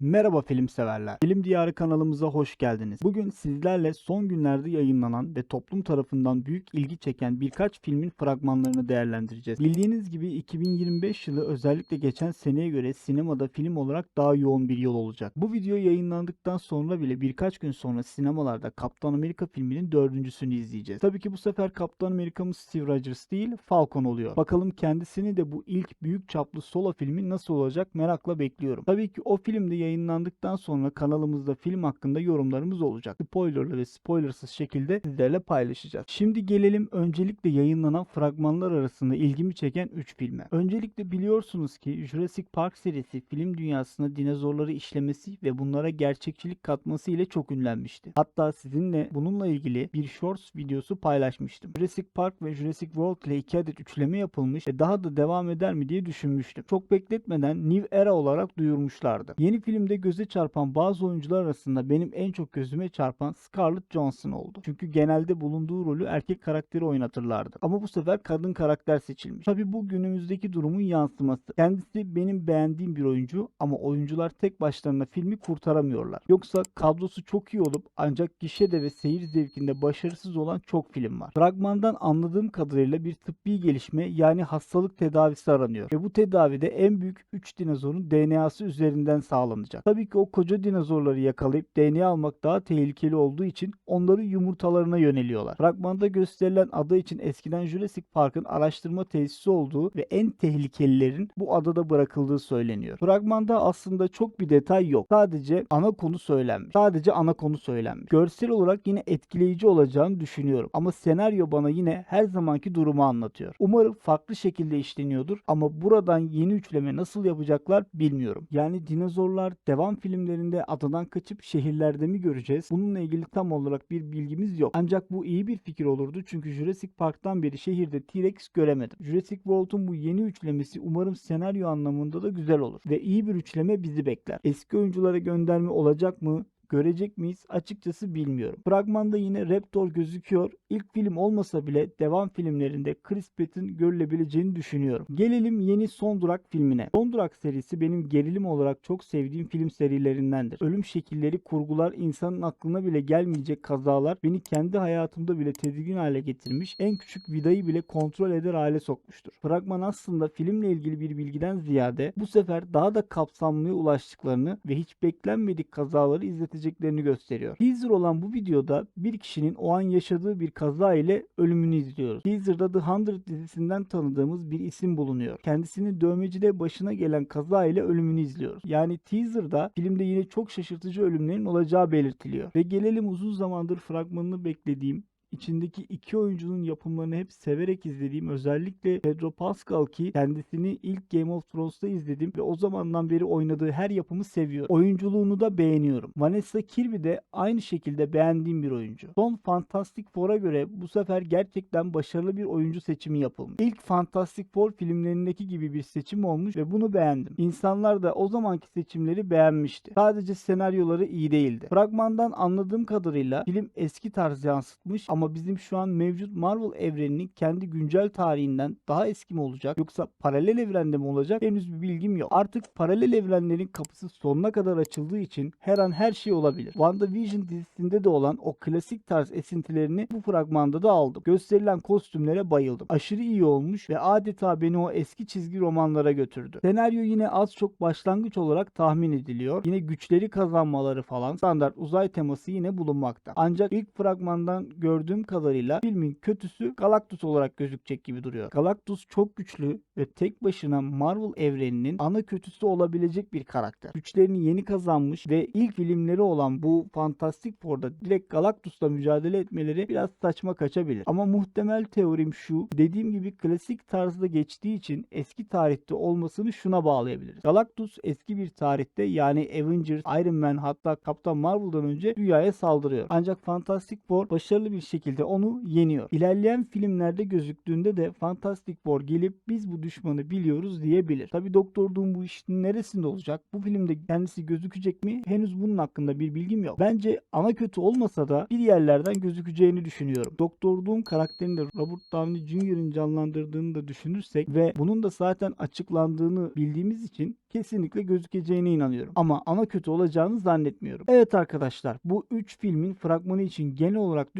Merhaba film severler. Film Diyarı kanalımıza hoş geldiniz. Bugün sizlerle son günlerde yayınlanan ve toplum tarafından büyük ilgi çeken birkaç filmin fragmanlarını değerlendireceğiz. Bildiğiniz gibi 2025 yılı özellikle geçen seneye göre sinemada film olarak daha yoğun bir yıl olacak. Bu video yayınlandıktan sonra bile birkaç gün sonra sinemalarda Kaptan Amerika filminin dördüncüsünü izleyeceğiz. Tabii ki bu sefer Kaptan Amerika'mız Steve Rogers değil Falcon oluyor. Bakalım kendisini de bu ilk büyük çaplı solo filmi nasıl olacak merakla bekliyorum. Tabii ki o film de yayınlandıktan sonra kanalımızda film hakkında yorumlarımız olacak. Spoilerlı ve spoilersız şekilde sizlerle paylaşacağız. Şimdi gelelim öncelikle yayınlanan fragmanlar arasında ilgimi çeken 3 filme. Öncelikle biliyorsunuz ki Jurassic Park serisi film dünyasına dinozorları işlemesi ve bunlara gerçekçilik katması ile çok ünlenmişti. Hatta sizinle bununla ilgili bir shorts videosu paylaşmıştım. Jurassic Park ve Jurassic World ile 2 adet üçleme yapılmış ve daha da devam eder mi diye düşünmüştüm. Çok bekletmeden New Era olarak duyurmuşlardı. Yeni filmde göze çarpan bazı oyuncular arasında benim en çok gözüme çarpan Scarlett Johansson oldu. Çünkü genelde bulunduğu rolü erkek karakteri oynatırlardı. Ama bu sefer kadın karakter seçilmiş. Tabi bu günümüzdeki durumun yansıması. Kendisi benim beğendiğim bir oyuncu ama oyuncular tek başlarına filmi kurtaramıyorlar. Yoksa kadrosu çok iyi olup ancak gişede ve seyir zevkinde başarısız olan çok film var. Fragmandan anladığım kadarıyla bir tıbbi gelişme yani hastalık tedavisi aranıyor. Ve bu tedavide en büyük 3 dinozorun DNA'sı üzerinden sağlanacak. Tabii ki o koca dinozorları yakalayıp DNA almak daha tehlikeli olduğu için onları yumurtalarına yöneliyorlar. Fragmanda gösterilen ada için eskiden Jurassic Park'ın araştırma tesisi olduğu ve en tehlikelilerin bu adada bırakıldığı söyleniyor. Fragmanda aslında çok bir detay yok. Sadece ana konu söylenmiş. Sadece ana konu söylenmiş. Görsel olarak yine etkileyici olacağını düşünüyorum. Ama senaryo bana yine her zamanki durumu anlatıyor. Umarım farklı şekilde işleniyordur ama buradan yeni üçleme nasıl yapacaklar bilmiyorum. Yani dinozorlar devam filmlerinde adadan kaçıp şehirlerde mi göreceğiz? Bununla ilgili tam olarak bir bilgimiz yok. Ancak bu iyi bir fikir olurdu çünkü Jurassic Park'tan beri şehirde T-Rex göremedim. Jurassic World'un bu yeni üçlemesi umarım senaryo anlamında da güzel olur ve iyi bir üçleme bizi bekler. Eski oyunculara gönderme olacak mı? görecek miyiz açıkçası bilmiyorum. Fragmanda yine Raptor gözüküyor. İlk film olmasa bile devam filmlerinde Chris Pratt'ın görülebileceğini düşünüyorum. Gelelim yeni Son Durak filmine. Son Durak serisi benim gerilim olarak çok sevdiğim film serilerindendir. Ölüm şekilleri, kurgular, insanın aklına bile gelmeyecek kazalar beni kendi hayatımda bile tedirgin hale getirmiş. En küçük vidayı bile kontrol eder hale sokmuştur. Fragman aslında filmle ilgili bir bilgiden ziyade bu sefer daha da kapsamlıya ulaştıklarını ve hiç beklenmedik kazaları izleteceklerini gösteriyor. Teaser olan bu videoda bir kişinin o an yaşadığı bir kaza ile ölümünü izliyoruz. Teaser'da The 100 dizisinden tanıdığımız bir isim bulunuyor. Kendisinin dövmecide başına gelen kaza ile ölümünü izliyoruz. Yani teaser'da filmde yine çok şaşırtıcı ölümlerin olacağı belirtiliyor. Ve gelelim uzun zamandır fragmanını beklediğim içindeki iki oyuncunun yapımlarını hep severek izlediğim özellikle Pedro Pascal ki kendisini ilk Game of Thrones'ta izledim ve o zamandan beri oynadığı her yapımı seviyorum. Oyunculuğunu da beğeniyorum. Vanessa Kirby de aynı şekilde beğendiğim bir oyuncu. Son Fantastic Four'a göre bu sefer gerçekten başarılı bir oyuncu seçimi yapılmış. İlk Fantastic Four filmlerindeki gibi bir seçim olmuş ve bunu beğendim. İnsanlar da o zamanki seçimleri beğenmişti. Sadece senaryoları iyi değildi. Fragmandan anladığım kadarıyla film eski tarz yansıtmış ama bizim şu an mevcut Marvel evreninin kendi güncel tarihinden daha eski mi olacak yoksa paralel evrende mi olacak henüz bir bilgim yok. Artık paralel evrenlerin kapısı sonuna kadar açıldığı için her an her şey olabilir. WandaVision dizisinde de olan o klasik tarz esintilerini bu fragmanda da aldım. Gösterilen kostümlere bayıldım. Aşırı iyi olmuş ve adeta beni o eski çizgi romanlara götürdü. Senaryo yine az çok başlangıç olarak tahmin ediliyor. Yine güçleri kazanmaları falan standart uzay teması yine bulunmakta. Ancak ilk fragmandan gördüğüm kadarıyla filmin kötüsü Galactus olarak gözükecek gibi duruyor. Galactus çok güçlü ve tek başına Marvel evreninin ana kötüsü olabilecek bir karakter. Güçlerini yeni kazanmış ve ilk filmleri olan bu Fantastic Four'da direkt Galactus'la mücadele etmeleri biraz saçma kaçabilir. Ama muhtemel teorim şu. Dediğim gibi klasik tarzda geçtiği için eski tarihte olmasını şuna bağlayabiliriz. Galactus eski bir tarihte yani Avengers, Iron Man hatta Kaptan Marvel'dan önce dünyaya saldırıyor. Ancak Fantastic Four başarılı bir şekilde şekilde onu yeniyor. İlerleyen filmlerde gözüktüğünde de Fantastic Four gelip biz bu düşmanı biliyoruz diyebilir. Tabi Doktor Doom bu işin neresinde olacak? Bu filmde kendisi gözükecek mi? Henüz bunun hakkında bir bilgim yok. Bence ana kötü olmasa da bir yerlerden gözükeceğini düşünüyorum. Doktor Doom karakterini Robert Downey Jr.'ın canlandırdığını da düşünürsek ve bunun da zaten açıklandığını bildiğimiz için kesinlikle gözükeceğine inanıyorum. Ama ana kötü olacağını zannetmiyorum. Evet arkadaşlar bu 3 filmin fragmanı için genel olarak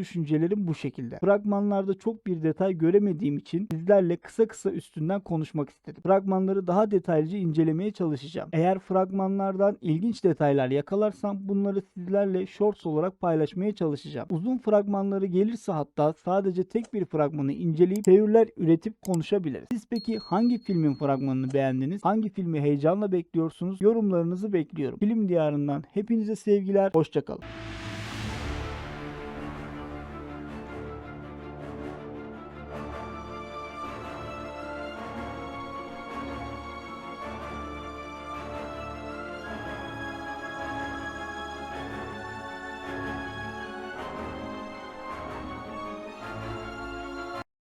düşüncelerim bu şekilde. Fragmanlarda çok bir detay göremediğim için sizlerle kısa kısa üstünden konuşmak istedim. Fragmanları daha detaylıca incelemeye çalışacağım. Eğer fragmanlardan ilginç detaylar yakalarsam bunları sizlerle shorts olarak paylaşmaya çalışacağım. Uzun fragmanları gelirse hatta sadece tek bir fragmanı inceleyip teoriler üretip konuşabiliriz. Siz peki hangi filmin fragmanını beğendiniz? Hangi filmi heyecanla bekliyorsunuz? Yorumlarınızı bekliyorum. Film diyarından hepinize sevgiler. Hoşçakalın.